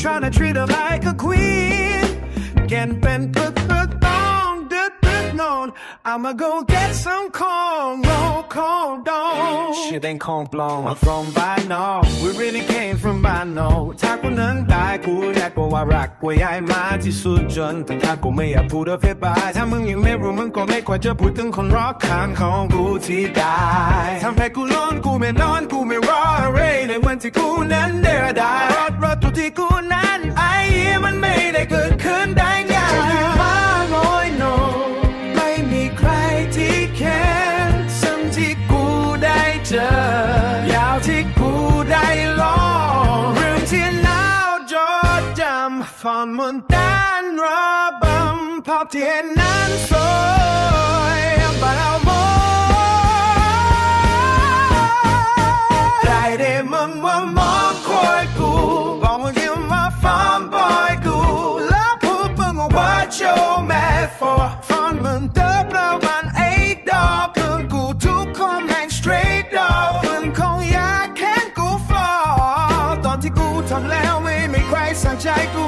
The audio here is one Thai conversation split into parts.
trying to treat her like a queen. Can't bend, cook her I'ma go get some corn, roll cold dog. Shit ain't corn blown, I'm from Bino. We really came from Bino. ถ้ากูนั้นได้กูแรกบอกว่ารักกูใหญ่มาที่สุดจนแต่ถ้ากูไม่อยากพูดเฟบายถ้ามึงยังไม่รู้มึงก็ไม่ควรจะพูดถึงคนรักข้างของกูที่ได้ทำให้กูร้อนกูไม่นอนกูไม่รอเรในวันที่กูนั้นเดือดดายรถรถทุกที่กูนั้น spontan rabam, party and soy, but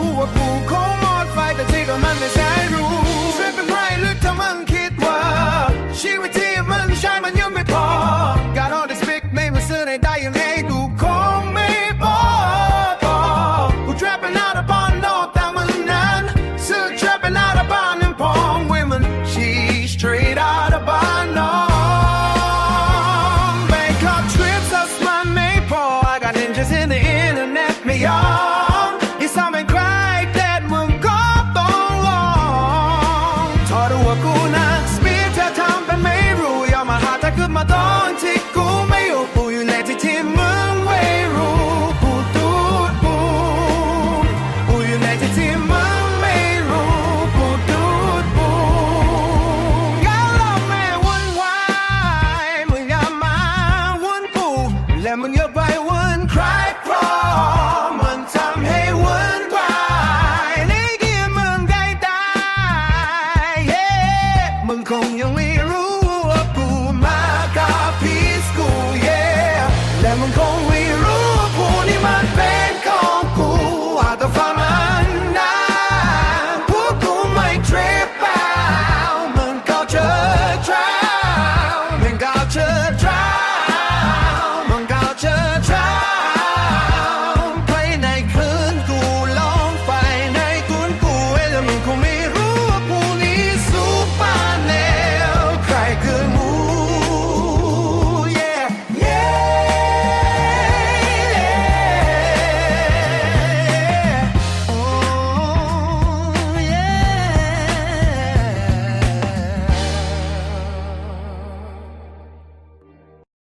我不空 don't take